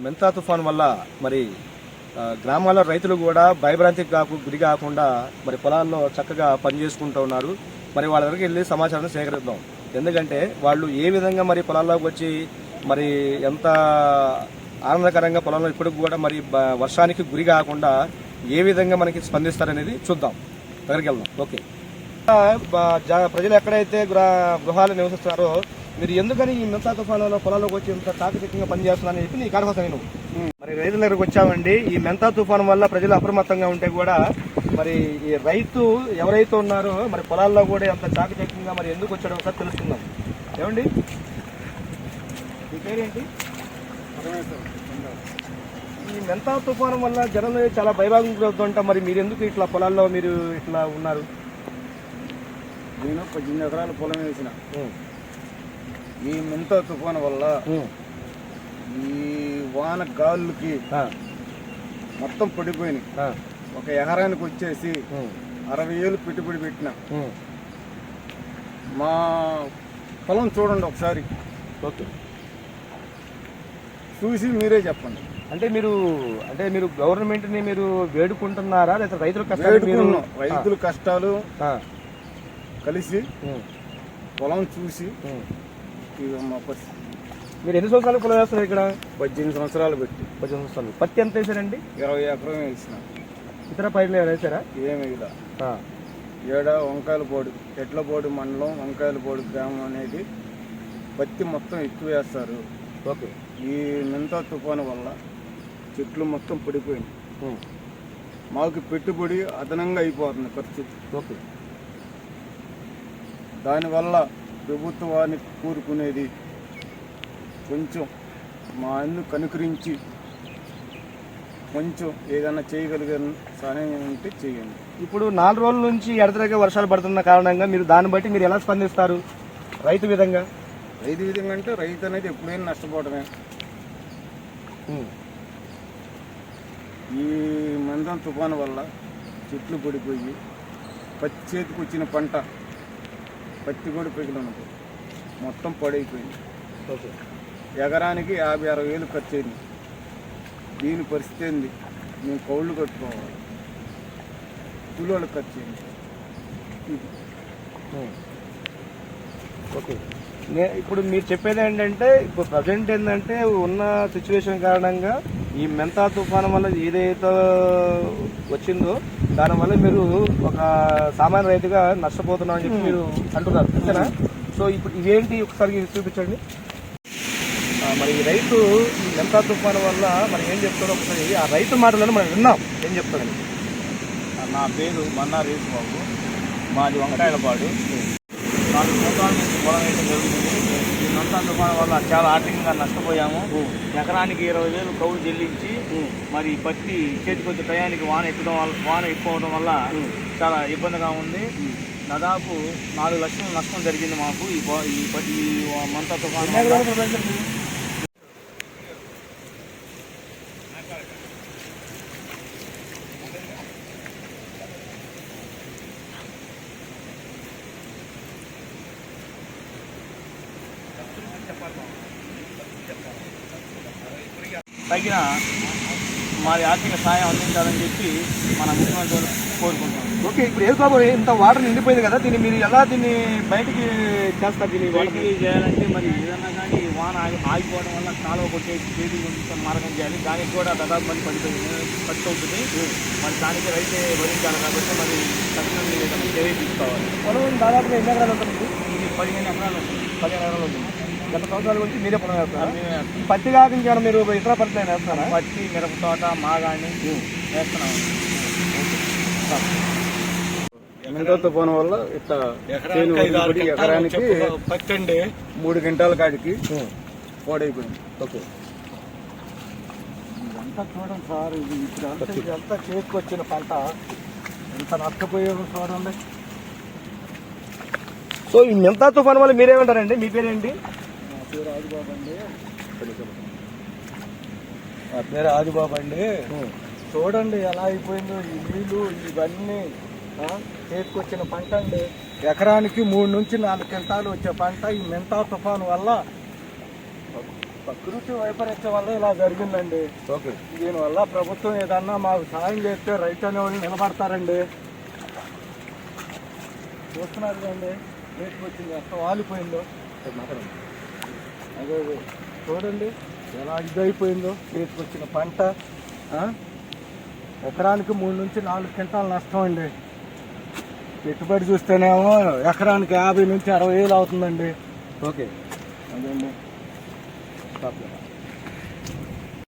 మెంతా తుఫాన్ వల్ల మరి గ్రామాల రైతులు కూడా భయభ్రాంతికి కాకు గురి కాకుండా మరి పొలాల్లో చక్కగా పనిచేసుకుంటూ ఉన్నారు. మరి వాళ్ళ దగ్గరికి వెళ్ళి సమాచారాన్ని సేకరిద్దాం. ఎందుకంటే వాళ్ళు ఏ విధంగా మరి పొలాల్లోకి వచ్చి మరి ఎంత ఆనందకరంగా పొలంలో ఇప్పటికి కూడా మరి వర్షానికి గురి కాకుండా ఏ విధంగా మనకి స్పందిస్తారనేది చూద్దాం. దగ్గరికి వెళ్దాం. ఓకే. ప్రజలు ఎక్కడైతే గృహ- గృహాలు నివసిస్తున్నారో మీరు ఎందుకని ఈ మిగతా తుఫానులో పొలాల్లోకి వచ్చి ఇంత చాకచక్యంగా పనిచేస్తున్నారని చెప్పి నీ కాడకోసం నేను మరి రైతుల దగ్గరకు వచ్చామండి. ఈ మెంతా తుఫాను వల్ల ప్రజలు అప్రమత్తంగా ఉంటే కూడా మరి ఈ రైతు ఎవరైతే ఉన్నారో మరి పొలాల్లో కూడా ఎంత చాకచక్యంగా మరి ఎందుకు వచ్చాడో ఒకసారి తెలుసుకుందాం. ఏమండి? మీ పేరేంటి? ఈ మెంతా తుఫాను వల్ల జనం చాలా భయభాగం గురవుతుంట. మరి మీరు ఎందుకు ఇట్లా పొలాల్లో మీరు ఇట్లా ఉన్నారు? నేను పద్దెనిమిది ఎకరాల పొలం వేసిన. ఈ మింత తుఫాను వల్ల ఈ వాన గాలులకి ఆ, మొత్తం పడిపోయినాయి. ఒక ఎకరానికి వచ్చేసి అరవై ఏళ్ళు పెట్టుబడి పెట్టిన. మా పొలం చూడండి ఒకసారి. ఓకే. చూసి మీరే చెప్పండి. అంటే మీరు అంటే మీరు గవర్నమెంట్ని మీరు వేడుకుంటున్నారా? లేదా రైతుల కష్టాలు రైతుల కష్టాలు కలిసి పొలం చూసి మా పరిస్థితి మీరు ఎన్ని సంవత్సరాలు పొలం వేస్తున్నారు ఇక్కడ? పద్దెనిమిది సంవత్సరాలు పెట్టి. పది సంవత్సరాలు. పత్తి ఎంత వేసారండి? ఇరవై ఎకరం వేసిన. ఇతర పైర్లు ఏమైనా వేసారా? ఏమి ఇలా ఆ, ఏడ వంకాయలపోడు ఎట్లపోడు మండలం వంకాయలపోడు గ్రామం అనేది పత్తి మొత్తం ఎక్కువ వేస్తారు. ఓకే. ఈ మింతా తుఫాను వల్ల చెట్లు మొత్తం పడిపోయింది మాకు పెట్టుబడి అదనంగా అయిపోతుంది ఖర్చు. ఓకే. దానివల్ల ప్రభుత్వానికి కూరుకునేది కొంచెం మా అన్ను కనుకరించి కొంచెం ఏదైనా చేయగలిగిన సహాయం ఉంటే చేయండి. ఇప్పుడు నాలుగు రోజుల నుంచి ఎడతెగ వర్షాలు పడుతున్న కారణంగా మీరు దాన్ని బట్టి మీరు ఎలా స్పందిస్తారు? రైతు విధంగా? రైతు విధంగా అంటే రైతు అనేది ఎప్పుడైనా నష్టపోవడమే. ఈ మందం తుఫాను వల్ల చెట్లు పడిపోయి పత్తి చేతికి వచ్చిన పంట పత్తి కూడా పెగిలినది మొత్తం పడైపోయింది. ఓకే. ఎకరానికి యాభై అరవై వేలు ఖర్చు అయింది. దీని పరిస్థితి ఏంది? మేము కౌళ్ళు కట్టుకోవాలి. కూలోళ్ళకి ఖర్చు అయింది. ఉమ్. ఓకే. నే- ఇప్పుడు మీరు చెప్పేది ఏంటంటే ఇప్పుడు ప్రజెంట్ ఏంటంటే ఉన్న సిచ్యువేషన్ కారణంగా ఈ మెంతా తుఫాను వల్ల ఏదైతే వచ్చిందో దానివల్ల మీరు ఒక సామాన్య రైతుగా నష్టపోతున్నామని చెప్పి మీరు అంటున్నారు. అంతేనా? సో ఇప్పుడు ఇవేంటి ఒకసారి చూపించండి. మరి ఈ రైతు ఈ మెంతా తుఫాను వల్ల మరి ఏం చెప్తాడో ఒకసారి ఆ రైతు మాటలను మనం విన్నాం. ఏం చెప్తాడండి నా పేరు మన్నా బాబు మాది వంకాయలపాడు. నాలుగు సంవత్సరాల నుంచి పొలం వేయడం జరుగుతుంది. నంతా తుఫాను వల్ల చాలా ఆర్థికంగా నష్టపోయాము. ఎకరానికి ఇరవై వేలు కౌలు చెల్లించి మరి పత్తి చేతికి వచ్చే టయానికి వాన ఎక్కువడం వల్ల వాన ఎక్కువ అవడం వల్ల చాలా ఇబ్బందిగా ఉంది. దాదాపు నాలుగు లక్షల నష్టం జరిగింది మాకు ఈ ఈ మంతా తుఫాను తగిన మాది ఆర్థిక సహాయం అందించాలని చెప్పి మన ముఖ్యమంత్రి కోరుకుంటున్నాం ఓకే ఇప్పుడు ఏ బాబు ఇంత వాటర్ నిండిపోయింది కదా దీన్ని మీరు ఎలా దీన్ని బయటికి చేస్తారు దీన్ని వాటికి చేయాలంటే మరి ఏదన్నా కానీ వాన ఆగి ఆగిపోవడం వల్ల కాలువ కొట్టేసి చేతి మార్గం చేయాలి. దానికి కూడా దాదాపు మంది పడిపోయింది ఖర్చు అవుతుంది మరి దానికి రైతే భరించాలి కాబట్టి మరి తక్షణం మీరు ఏదైనా చర్య తీసుకోవాలి. పొలం దాదాపుగా ఎన్ని ఎకరాలు ఉంటుంది ఇది పదిహేను ఎకరాలు పదిహేను ఎకరాలు ఉంటుంది గత సంవత్సరాల గురించి మీరే పొలం వేస్తారా పత్తి కాకుండా మీరు ఇతర పత్తి అయినా వేస్తారా పత్తి మిరప తోట మాగాణి వేస్తున్నాం. మిగతా తుఫాను వల్ల ఇట్లా ఎకరానికి పత్తి మూడు గంటల కాడికి పాడైపోయింది. ఓకే. ఇదంతా చూడండి సార్ ఇది ఇప్పుడు ఇదంతా చేసుకొచ్చిన పంట? ఎంత నష్టపోయామో చూడండి. సో ఈ మెంతా తుఫాన్ వల్ల మీరేమంటారండి? మీ పేరేంటి? పేరు ఆదిబాబు అండి. నా పేరు ఆదిబాబు అండి. చూడండి ఎలా అయిపోయిందో ఈ నీళ్ళు ఇవన్నీ చేతికొచ్చిన పంట అండి. ఎకరానికి మూడు నుంచి నాలుగు క్వింటాలు వచ్చే పంట ఈ మెంతా తుఫాను వల్ల ప్రకృతి వైపరీత్యం వల్ల ఇలా జరిగిందండి. ఓకే. దీనివల్ల ప్రభుత్వం ఏదన్నా మాకు సాయం చేస్తే రైతు అనేవాళ్ళు నిలబడతారండి. చూస్తున్నారు కదండి రేటుకు వచ్చింది ఎంత వాలిపోయిందో. మాట్లాడండి. అదే అదే. చూడండి ఎలా ఇదైపోయిందో. రేటుకు వచ్చిన పంట ఎకరానికి మూడు నుంచి నాలుగు క్వింటాలు నష్టం అండి పెట్టుబడి చూస్తేనేమో ఎకరానికి యాభై నుంచి అరవై వేలు అవుతుందండి. ఓకే. అదండి?